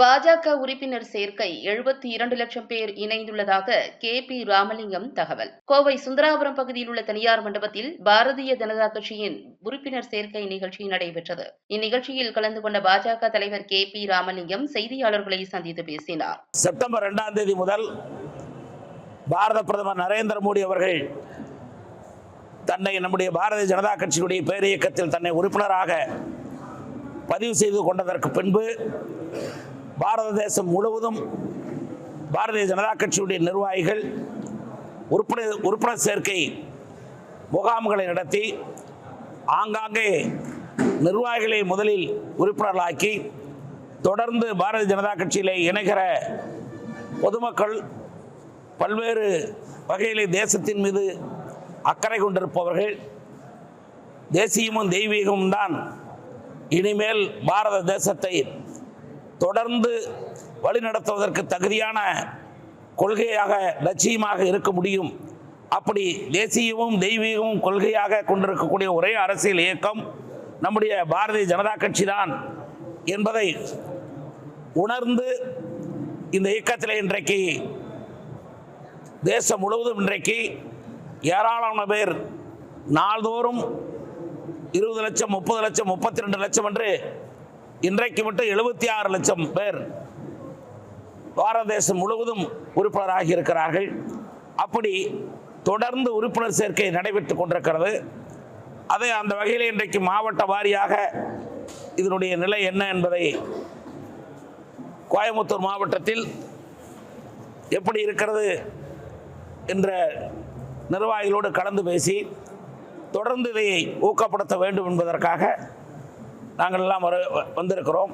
பாஜக உறுப்பினர் சேர்க்கை எழுபத்தி இரண்டு லட்சம் பேர் இணைந்துள்ளதாக கே பி ராமலிங்கம் தகவல். கோவை சுந்தராபுரம் பகுதியில் உள்ள தனியார் மண்டபத்தில் பாரதிய ஜனதா கட்சியின் உறுப்பினர் சேர்க்கை நிகழ்ச்சி நடைபெற்றது. இந்நிகழ்ச்சியில் கலந்து கொண்ட பாஜக தலைவர் கே பி ராமலிங்கம் செய்தியாளர்களை சந்தித்து பேசினார். செப்டம்பர் ரெண்டாம் தேதி முதல் பாரத பிரதமர் நரேந்திர மோடி அவர்கள் தன்னை நம்முடைய பாரதிய ஜனதா கட்சியினுடைய பேரியக்கத்தில் தன்னை உறுப்பினராக பதிவு செய்து கொண்டதற்கு பின்பு பாரத தேசம் முழுவதும் பாரதிய ஜனதா கட்சியுடைய நிர்வாகிகள் உறுப்பினர் உறுப்பினர் சேர்க்கை முகாம்களை நடத்தி ஆங்காங்கே நிர்வாகிகளை முதலில் உறுப்பினர்களாக்கி தொடர்ந்து பாரதிய ஜனதா கட்சியிலே இணைகிற பொதுமக்கள் பல்வேறு வகையிலே தேசத்தின் மீது அக்கறை கொண்டிருப்பவர்கள் தேசியமும் தெய்வீகமும் தான் இனிமேல் பாரத தேசத்தை தொடர்ந்து வழிநடத்துவதற்கு தகுதியான கொள்கையாக லட்சியமாக இருக்க முடியும். அப்படி தேசியமும் தெய்வீகமும் கொள்கையாக கொண்டிருக்கக்கூடிய ஒரே அரசியல் இயக்கம் நம்முடைய பாரதிய ஜனதா கட்சி தான் என்பதை உணர்ந்து இந்த இயக்கத்தில் இன்றைக்கு தேசம் முழுவதும் இன்றைக்கு ஏராளமான பேர் நாள்தோறும் இருபது லட்சம் முப்பது லட்சம் முப்பத்தி ரெண்டு லட்சம் என்று இன்றைக்கு மட்டும் எழுபத்தி ஆறு லட்சம் பேர் பாரத தேசம் முழுவதும் உறுப்பினராகி இருக்கிறார்கள். அப்படி தொடர்ந்து உறுப்பினர் சேர்க்கை நடைபெற்றுக் கொண்டிருக்கிறது. அதை அந்த வகையில் இன்றைக்கு மாவட்ட வாரியாக இதனுடைய நிலை என்ன என்பதை கோயம்புத்தூர் மாவட்டத்தில் எப்படி இருக்கிறது என்ற நிர்வாகிகளோடு கலந்து பேசி தொடர்ந்து இதை ஊக்கப்படுத்த வேண்டும் என்பதற்காக நாங்கள் எல்லாம் வர வந்திருக்கிறோம்.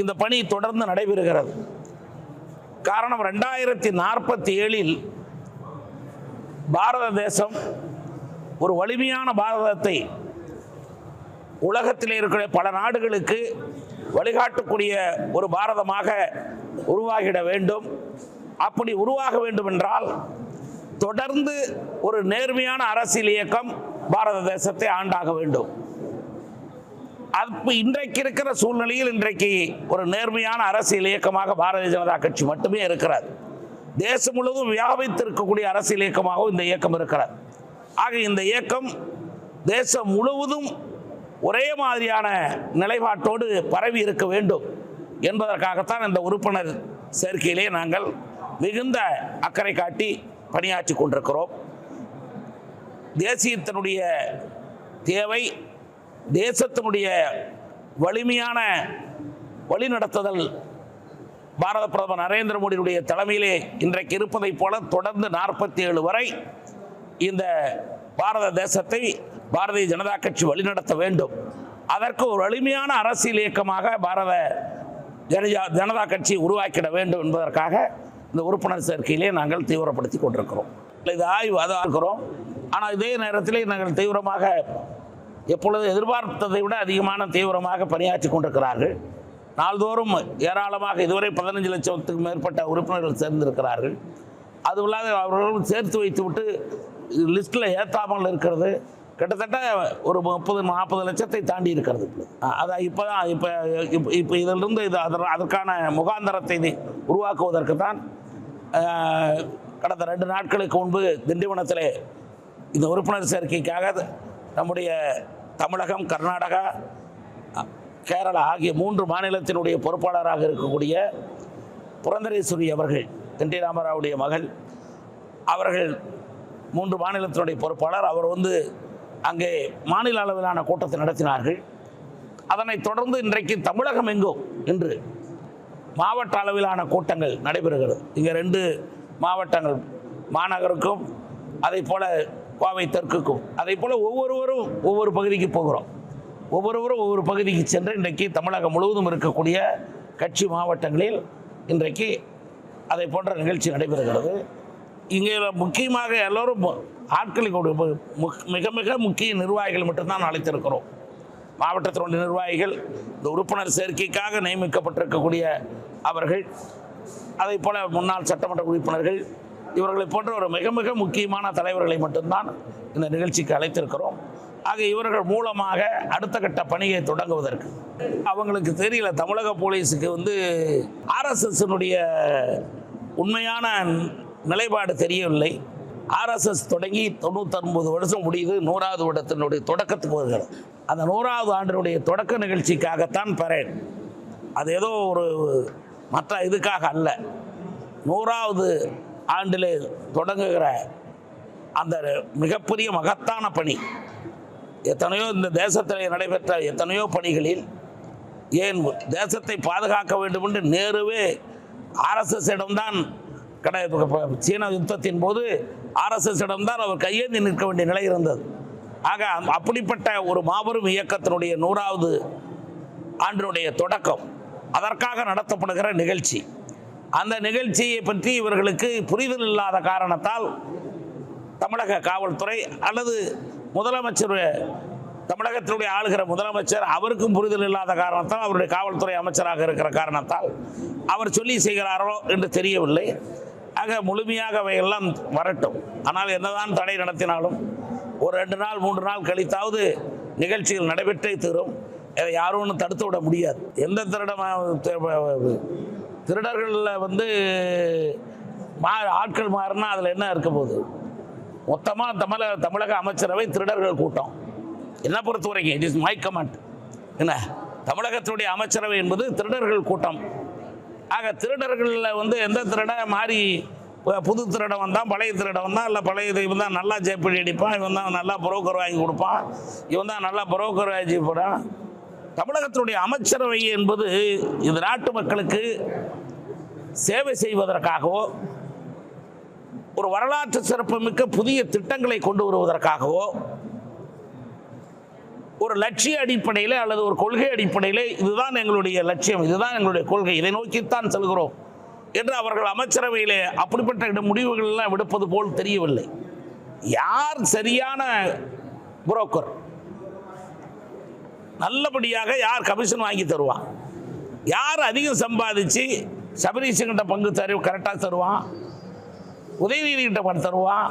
இந்த பணி தொடர்ந்து நடைபெறுகிறது. காரணம் ரெண்டாயிரத்தி நாற்பத்தி ஏழில் பாரத தேசம் ஒரு வலிமையான பாரதத்தை உலகத்தில் இருக்கிற பல நாடுகளுக்கு வழிகாட்டக்கூடிய ஒரு பாரதமாக உருவாகிட வேண்டும். அப்படி உருவாக வேண்டும் என்றால் தொடர்ந்து ஒரு நேர்மையான அரசியல் இயக்கம் பாரத தேசத்தை ஆண்டாக வேண்டும். அப்போ இன்றைக்கு இருக்கிற சூழ்நிலையில் இன்றைக்கு ஒரு நேர்மையான அரசியல் இயக்கமாக பாரதிய ஜனதா கட்சி மட்டுமே இருக்கிறது. தேசம் முழுவதும் வியாபித்திருக்கக்கூடிய அரசியல் இயக்கமாகவும் இந்த இயக்கம் இருக்கிறது. ஆக இந்த இயக்கம் தேசம் முழுவதும் ஒரே மாதிரியான நிலைப்பாட்டோடு பரவி இருக்க வேண்டும் என்பதற்காகத்தான் இந்த உறுப்பினர் சேர்க்கையிலே நாங்கள் மிகுந்த அக்கறை காட்டி பணியாற்றி கொண்டிருக்கிறோம். தேசியத்தினுடைய தேவை தேசத்தினுடைய வலிமையான வழிநடத்துதல் பாரத பிரதமர் நரேந்திர மோடியுடைய தலைமையிலே இன்றைக்கு இருப்பதைப் போல தொடர்ந்து நாற்பத்தி ஏழு வரை இந்த பாரத தேசத்தை பாரதிய ஜனதா கட்சி வழிநடத்த வேண்டும். அதற்கு ஒரு வலிமையான அரசியல் இயக்கமாக பாரத ஜனஜா ஜனதா கட்சி உருவாக்கிட வேண்டும் என்பதற்காக இந்த உறுப்பினர் சேர்க்கையிலே நாங்கள் தீவிரப்படுத்தி கொண்டிருக்கிறோம். இது ஆய்வு அதாக இருக்கிறோம் ஆனால் இதே நேரத்திலே நாங்கள் தீவிரமாக எப்பொழுது எதிர்பார்த்ததை விட அதிகமான தீவிரமாக பணியாற்றி கொண்டிருக்கிறார்கள். நாள்தோறும் ஏராளமாக இதுவரை பதினஞ்சு லட்சத்துக்கு மேற்பட்ட உறுப்பினர்கள் சேர்ந்திருக்கிறார்கள். அது இல்லாத அவர்களும் சேர்த்து வைத்துவிட்டு லிஸ்ட்டில் ஏற்றாமல் இருக்கிறது. கிட்டத்தட்ட ஒரு முப்பது நாற்பது லட்சத்தை தாண்டி இருக்கிறது. அதை இப்போ தான் இப்போ இப்போ இப்போ இதிலிருந்து இது அதர் அதற்கான முகாந்தரத்தை உருவாக்குவதற்கு தான் கடந்த ரெண்டு நாட்களுக்கு முன்பு திண்டிவனத்தில் இந்த உறுப்பினர் சேர்க்கைக்காக நம்முடைய தமிழகம் கர்நாடகா கேரளா ஆகிய மூன்று மாநிலத்தினுடைய பொறுப்பாளராக இருக்கக்கூடிய புரந்தரேஸ்வரி அவர்கள் என் டி ராமராவுடைய மகள் அவர்கள் மூன்று மாநிலத்தினுடைய பொறுப்பாளர். அவர் வந்து அங்கே மாநில அளவிலான கூட்டத்தை நடத்தினார்கள். அதனைத் தொடர்ந்து இன்றைக்கு தமிழகம் எங்கும் இன்று மாவட்ட அளவிலான கூட்டங்கள் நடைபெறுகிறது. இங்கே ரெண்டு மாவட்டங்கள் மாநகருக்கும் அதே போல் கோவை தெற்குக்கும் அதே போல் ஒவ்வொருவரும் ஒவ்வொரு பகுதிக்கு போகிறோம். ஒவ்வொருவரும் ஒவ்வொரு பகுதிக்கு சென்று இன்றைக்கு தமிழகம் முழுவதும் இருக்கக்கூடிய கட்சி மாவட்டங்களில் இன்றைக்கு அதை போன்ற நிகழ்ச்சி நடைபெறுகிறது. இங்கே முக்கியமாக எல்லோரும் ஆட்களுக்கு மிக மிக முக்கிய நிர்வாகிகள் மட்டும்தான் அழைத்திருக்கிறோம். மாவட்டத்தினுடைய நிர்வாகிகள் இந்த உறுப்பினர் சேர்க்கைக்காக நியமிக்கப்பட்டிருக்கக்கூடிய அவர்கள் அதே போல் முன்னாள் சட்டமன்ற உறுப்பினர்கள் இவர்களை போன்ற ஒரு மிக மிக முக்கியமான தலைவர்களை மட்டும்தான் இந்த நிகழ்ச்சிக்கு அழைத்திருக்கிறோம். ஆக இவர்கள் மூலமாக அடுத்த கட்ட பணியை தொடங்குவதற்கு. அவங்களுக்கு தெரியல தமிழக போலீஸுக்கு வந்து ஆர்எஸ்எஸ்னுடைய உண்மையான நிலைப்பாடு தெரியவில்லை. ஆர்எஸ்எஸ் தொடங்கி தொண்ணூத்தொன்பது வருஷம் முடியுது நூறாவது வருடத்தினுடைய தொடக்கத்துக்கு வருகிறது. அந்த நூறாவது ஆண்டினுடைய தொடக்க நிகழ்ச்சிக்காகத்தான் பரேட் அது ஏதோ ஒரு மற்ற இதுக்காக அல்ல. நூறாவது ஆண்டில் தொடங்குகிற அந்த மிகப்பெரிய மகத்தான பணி. எத்தனையோ இந்த தேசத்தில் நடைபெற்ற எத்தனையோ பணிகளில் ஏன் தேசத்தை பாதுகாக்க வேண்டும் என்று நேருவே ஆர்எஸ்எஸிடம்தான் கடை சீன யுத்தத்தின் போது ஆர்எஸ்எஸ் அவர் கையேந்தி நிற்க வேண்டிய நிலை இருந்தது. ஆக அப்படிப்பட்ட ஒரு மாபெரும் இயக்கத்தினுடைய நூறாவது ஆண்டினுடைய தொடக்கம் அதற்காக நடத்தப்படுகிற நிகழ்ச்சி. அந்த நிகழ்ச்சியை பற்றி இவர்களுக்கு புரிதல் இல்லாத காரணத்தால் தமிழக காவல்துறை அல்லது முதலமைச்சர் தமிழகத்தினுடைய ஆளுகிற முதலமைச்சர் அவருக்கும் புரிதல் இல்லாத காரணத்தால் அவருடைய காவல்துறை அமைச்சராக இருக்கிற காரணத்தால் அவர் சொல்லி செய்கிறாரோ என்று தெரியவில்லை. ஆக முழுமையாக அவையெல்லாம் வரட்டும். ஆனால் என்னதான் தடை நடத்தினாலும் ஒரு ரெண்டு நாள் மூன்று நாள் கழித்தாவது நிகழ்ச்சிகள் நடைபெற்றே தீரும். இதை யாரும் ஒன்றும் தடுத்து விட முடியாது. எந்த திருடமாக திருடர்களில் வந்து மா ஆட்கள் மாறினா அதில் என்ன இருக்க போகுது? மொத்தமாக தமிழக தமிழக அமைச்சரவை திருடர்கள் கூட்டம். என்ன பொறுத்த வரைக்கும் இட் இஸ் மை கமெண்ட் என்ன? தமிழகத்தினுடைய அமைச்சரவை என்பது திருடர்கள் கூட்டம். ஆக திருடர்களில் வந்து எந்த திருட மாறி புது திருடம் வந்தான் பழைய திருடம் வந்தான் இல்லை பழைய இவன் தான் நல்லா ஜேப்படி அடிப்பான் இவன் தான் நல்லா புரோக்கர் வாங்கி கொடுப்பான் இவன் தான் நல்லா புரோக்கர் வாங்கி போடான் தமிழகத்தினுடைய அமைச்சரவை என்பது இது நாட்டு மக்களுக்கு சேவை செய்வதற்காகவோ ஒரு வரலாற்று சிறப்புமிக்க புதிய திட்டங்களை கொண்டு வருவதற்காகவோ ஒரு லட்சிய அடிப்படையில் அல்லது ஒரு கொள்கை அடிப்படையில் இதுதான் எங்களுடைய லட்சியம் இதுதான் எங்களுடைய கொள்கை இதை நோக்கித்தான் செல்கிறோம் என்று அவர்கள் அமைச்சரவையிலே அப்படிப்பட்ட இடம் முடிவுகள் எல்லாம் விடுப்பது போல் தெரியவில்லை. யார் சரியான புரோக்கர்? நல்லபடியாக யார் கமிஷன் வாங்கி தருவா யார் அதிகம் சம்பாதிச்சு சபரீஷங்கிட்ட பங்கு தரு கரெக்டாக தருவான் உதயநிதிகிட்ட பணம் தருவான்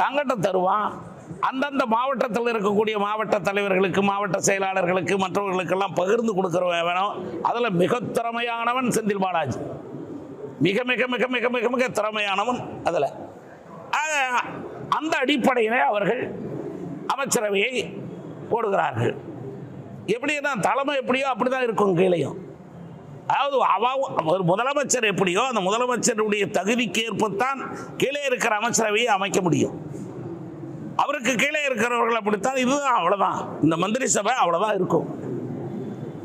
தங்கிட்ட தருவான் அந்தந்த மாவட்டத்தில் இருக்கக்கூடிய மாவட்ட தலைவர்களுக்கு மாவட்ட செயலாளர்களுக்கு மற்றவர்களுக்கெல்லாம் பகிர்ந்து கொடுக்குறவன் வேணும். அதில் மிக திறமையானவன் செந்தில் பாலாஜி. மிக மிக மிக மிக மிக மிக திறமையானவன் அதில். அந்த அடிப்படையிலே அவர்கள் அமைச்சரவையை போடுகிறார்கள். எப்படி தான் தலைமை எப்படியோ அப்படி தான் இருக்கும் கீழையும். அதாவது அவ ஒரு முதலமைச்சர் எப்படியோ அந்த முதலமைச்சருடைய தகுதிக்கு ஏற்பத்தான் கீழே இருக்கிற அமைச்சரவையை அமைக்க முடியும். அவருக்கு கீழே இருக்கிறவர்கள் அப்படித்தான் இதுதான் அவ்வளோதான் இந்த மந்திரி சபை அவ்வளோதான் இருக்கும்.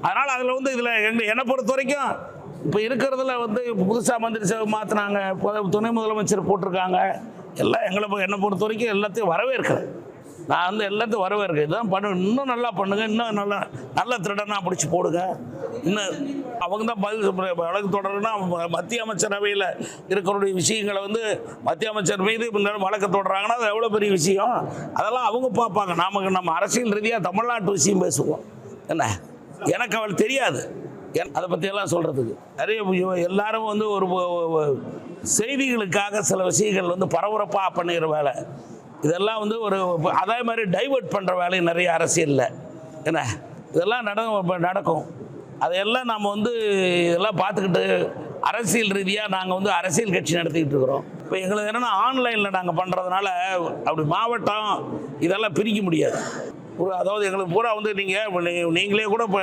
அதனால் அதில் வந்து இதில் எங்கள் என்னை பொறுத்த வரைக்கும் இப்போ இருக்கிறதுல வந்து புதுசாக மந்திரி சபை மாற்றினாங்க துணை முதலமைச்சர் போட்டிருக்காங்க. எல்லாம் எங்களை என்னை பொறுத்த வரைக்கும் எல்லாத்தையும் வரவேற்கிறேன். நான் வந்து எல்லாத்தையும் வரவேற்க இதான் பண்ணு இன்னும் நல்லா பண்ணுங்க. இன்னும் நல்லா நல்ல திருடனா பிடிச்சி போடுங்க. இன்னும் அவங்க தான் பதில் வழக்கு தொடருன்னா ம- மத்திய அமைச்சரவையில் இருக்கிற விஷயங்களை வந்து மத்திய அமைச்சர் மீது இந்த வழக்கு தொடர்றாங்கன்னா அது எவ்வளோ பெரிய விஷயம்? அதெல்லாம் அவங்க பார்ப்பாங்க. நமக்கு நம்ம அரசியல் ரீதியாக தமிழ்நாட்டு விஷயம் பேசுவோம். என்ன? எனக்கு அவள் தெரியாது. என்- அதை பற்றியெல்லாம் சொல்கிறதுக்கு நிறைய எல்லாரும் வந்து ஒரு செய்திகளுக்காக சில விஷயங்கள் வந்து பரபரப்பாக பண்ணுகிற வேலை. இதெல்லாம் வந்து ஒரு அதே மாதிரி டைவர்ட் பண்ணுற வேலை நிறைய அரசியலில். என்ன? இதெல்லாம் நட நடக்கும். அதையெல்லாம் நம்ம வந்து இதெல்லாம் பார்த்துக்கிட்டு அரசியல் ரீதியாக நாங்கள் வந்து அரசியல் கட்சி நடத்திக்கிட்டு இருக்கிறோம். இப்போ எங்களுக்கு என்னென்னா ஆன்லைனில் நாங்கள் பண்ணுறதுனால அப்படி மாவட்டம் இதெல்லாம் பிரிக்க முடியாது. ஒரு அதாவது எங்களுக்கு பூரா வந்து நீங்கள் நீங்களே கூட இப்போ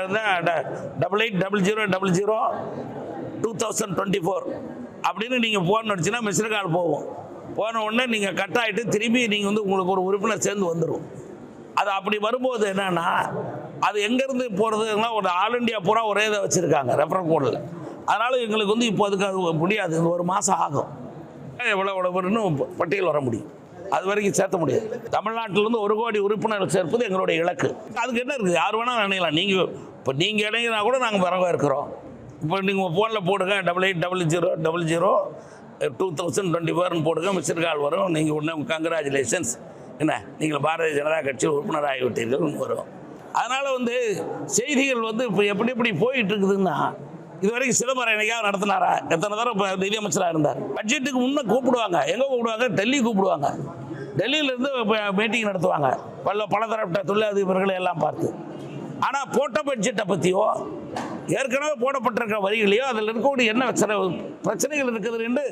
double eight double zero double zero two thousand twenty four அப்படின்னு நீங்கள் ஃபோன் அடிச்சுன்னா மிஸ்டு கால் போகும். போன உடனே நீங்கள் கட் ஆகிட்டு திரும்பி நீங்கள் வந்து உங்களுக்கு ஒரு உறுப்பினர் சேர்ந்து வந்துடும் அது அப்படி வரும்போது என்னன்னா அது எங்கேருந்து போகிறதுனா ஒரு ஆல் இண்டியா பூரா ஒரே இதை வச்சுருக்காங்க ரெஃபரல் கோடில் அதனால் எங்களுக்கு வந்து இப்போ அதுக்கு அது முடியாது இந்த ஒரு மாதம் ஆகும். எவ்வளோ எவ்வளோ பட்டியல் வர முடியும். அது வரைக்கும் சேர்த்த முடியாது. தமிழ்நாட்டிலேருந்து ஒரு கோடி உறுப்பினர் சேர்ப்பது எங்களுடைய இலக்கு. அதுக்கு என்ன இருக்குது? யார் வேணால் நினைக்கலாம் நீங்கள் இப்போ நீங்கள் இணைங்கன்னா கூட நாங்கள் வரவேற்கிறோம். இப்போ நீங்கள் ஃபோனில் போடுங்க double eight double zero double zero two thousand twenty ஃபோர்னு போடுங்க மிஸ்டர் கால் வரும். நீங்கள் உடனே கங்க்ராச்சுலேஷன்ஸ் என்ன? நீங்கள் பாரதிய ஜனதா கட்சி உறுப்பினர் ஆகிவிட்டீர்கள் வரும். அதனால் வந்து செய்திகள் வந்து இப்போ எப்படி எப்படி போயிட்டு இருக்குதுன்னா இது வரைக்கும் சிதம்பரம் என்னைக்காவது நடத்தினாரா? எத்தனை தடவை இப்போ நிதியமைச்சராக இருந்தார்? பட்ஜெட்டுக்கு முன்னே கூப்பிடுவாங்க. எங்கே கூப்பிடுவாங்க? டெல்லி கூப்பிடுவாங்க. டெல்லியிலேருந்து மீட்டிங் நடத்துவாங்க. பல பலதரப்பட்ட தொழிலதிபர்களை எல்லாம் பார்த்து. ஆனால் போட்ட பட்ஜெட்டை பற்றியோ ஏற்கனவே போடப்பட்டிருக்கிற வரிகளையோ அதில் இருக்கக்கூடிய என்ன சில பிரச்சனைகள் இருக்குது என்று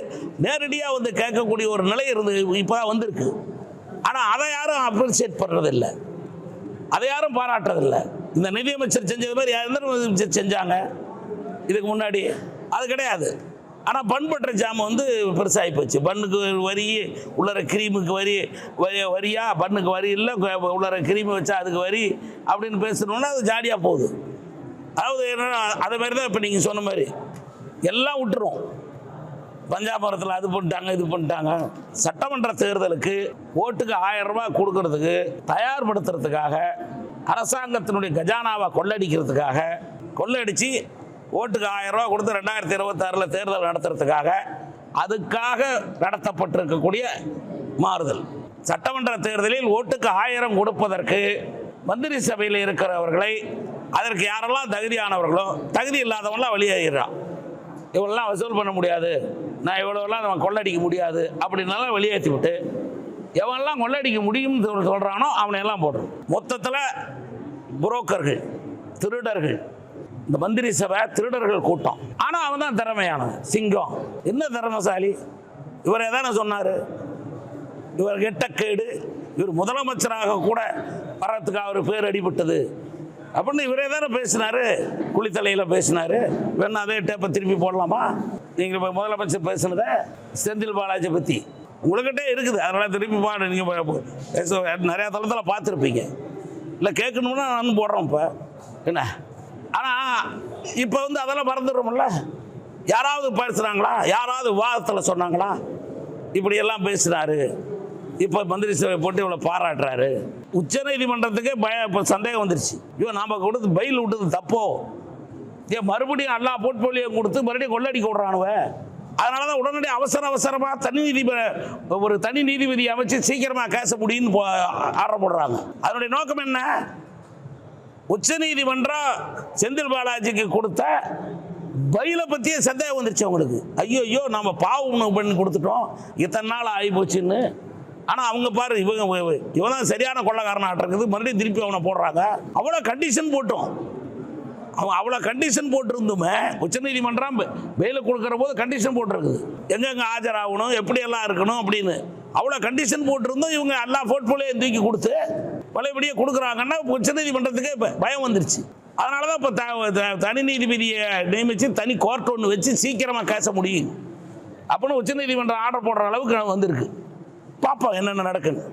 நேரடியாக வந்து கேட்கக்கூடிய ஒரு நிலை இருந்து இப்போ வந்திருக்கு. ஆனால் அதை யாரும் அப்ரிசியேட் பண்ணுறதில்லை அதை யாரும் பாராட்டுறதில்லை. இந்த நிதியமைச்சர் செஞ்சது மாதிரி யார் எந்த நிதியமைச்சர் செஞ்சாங்க? இதுக்கு முன்னாடி. அது கிடையாது. ஆனால் பன் பற்ற ஜாம் வந்து பெருசாகி போச்சு. பண்ணுக்கு வரி உள்ளர கிரீமுக்கு வரி வரி வரியா? பண்ணுக்கு வரி இல்லை உள்ளற கிரீம் வச்சா அதுக்கு வரி அப்படின்னு பேசணுன்னா அது ஜாலியாக போகுது. அதாவது என்னன்னா அதை மாதிரி தான் இப்போ நீங்கள் சொன்ன மாதிரி. எல்லாம் விட்டுரும். பஞ்சாபுரத்தில் அது பண்ணிட்டாங்க இது பண்ணிட்டாங்க. சட்டமன்ற தேர்தலுக்கு ஓட்டுக்கு ஆயிரம் ரூபாய் கொடுக்கறதுக்கு தயார்படுத்துறதுக்காக அரசாங்கத்தினுடைய கஜானாவை கொள்ளடிக்கிறதுக்காக கொள்ளடிச்சு ஓட்டுக்கு ஆயிரம் ரூபா கொடுத்து ரெண்டாயிரத்தி இருபத்தாறில் தேர்தல் நடத்துறதுக்காக அதுக்காக நடத்தப்பட்டிருக்கக்கூடிய மாறுதல். சட்டமன்ற தேர்தலில் ஓட்டுக்கு ஆயிரம் கொடுப்பதற்கு மந்திரி சபையில் இருக்கிறவர்களை அதற்கு யாரெல்லாம் தகுதியானவர்களோ தகுதி இல்லாதவங்களாம் வெளியேறான் இவனெல்லாம் வசூல் பண்ண முடியாது. நான் இவ்வளோலாம் நம்ம கொள்ளடிக்க முடியாது. அப்படின்னாலாம் வெளியேற்றி விட்டு எவன்லாம் கொள்ளடிக்க முடியும்னு சொல் சொல்கிறானோ அவனையெல்லாம் போடுறோம் மொத்தத்தில் புரோக்கர்கள் திருடர்கள் இந்த மந்திரி சபை திருடர்கள் கூட்டம். ஆனால் அவன் தான் திறமையானவன். சிங்கம். என்ன திறமைசாலி? இவர் எதானே சொன்னார். இவர் கெட்ட கேடு. இவர் முதலமைச்சராக கூட வரத்துக்கு அவர் பேர் அடிபட்டது. அப்படின்னு இவரே தானே பேசினாரு. குளித்தலையில் பேசினாரு. வேணா அதே டேப்பை திருப்பி போடலாமா? நீங்கள் இப்போ முதலமைச்சர் பேசுனதை செந்தில் பாலாஜி பற்றி உங்கள்கிட்ட இருக்குது. அதனால் திருப்பி பாடு நீங்கள் நிறையா தளத்தில் பார்த்துருப்பீங்க. இல்லை கேட்கணும்னா நான் போடுறோம் இப்போ. என்ன? ஆனால் இப்போ வந்து அதெல்லாம் மறந்துடுறோம்ல. யாராவது பேசுகிறாங்களா யாராவது விவாதத்தில் சொன்னாங்களா? இப்படியெல்லாம் பேசினாரு. இப்போ மந்திரி சபை போட்டு இவ்வளோ பாராட்டுறாரு. உச்ச நீதிமன்றத்துக்கே பய இப்போ சந்தேகம் வந்துருச்சு. ஐயோ நாம் கொடுத்து பயில் விட்டது தப்போ? ஏன் மறுபடியும் எல்லா போர்ட்போலியோ கொடுத்து மறுபடியும் கொள்ளடிக்க விட்றானுவ? அதனால தான் உடனடி அவசர அவசரமாக தனி நீதிபதி ஒரு தனி நீதிபதி அமைச்சு சீக்கிரமாக கேச முடியும்னு போ ஆர்டர் போடுறாங்க. அதனுடைய நோக்கம் என்ன? உச்சநீதிமன்றம் செந்தில் பாலாஜிக்கு கொடுத்த பயிலை பற்றியே சந்தேகம் வந்துருச்சு அவங்களுக்கு. ஐயோ ஐயோ நம்ம பாவம் பண்ணி கொடுத்துட்டோம். இத்தனை நாள் ஆகி போச்சுன்னு ஆனால் அவங்க பாரு இவங்க இவன் தான் சரியான கொள்ளக்காரனாக இருக்குது. மறுபடியும் திருப்பி அவனை போடுறாங்க. அவ்வளோ கண்டிஷன் போட்டோம். அவன் அவ்வளோ கண்டிஷன் போட்டிருந்துமே உச்சநீதிமன்றம் பெயில கொடுக்குற போது கண்டிஷன் போட்டிருக்குது. எங்கெங்கே ஆஜராகணும் எப்படியெல்லாம் இருக்கணும் அப்படின்னு. அவ்வளோ கண்டிஷன் போட்டிருந்தோம் இவங்க எல்லா போர்ட்ஃபோலியோ தூக்கி கொடுத்து பழையபடியே கொடுக்குறாங்கன்னா உச்சநீதிமன்றத்துக்கே இப்போ பயம் வந்துருச்சு. அதனால தான் இப்போ த- தனி நீதிபதியை நியமித்து தனி கோர்ட் ஒன்று வச்சு சீக்கிரமாக கேச முடியும் அப்படின்னு உச்சநீதிமன்றம் ஆர்டர் போடுற அளவுக்கு வந்திருக்கு. பார்ப்போம் என்னென்ன நடக்குன்னு.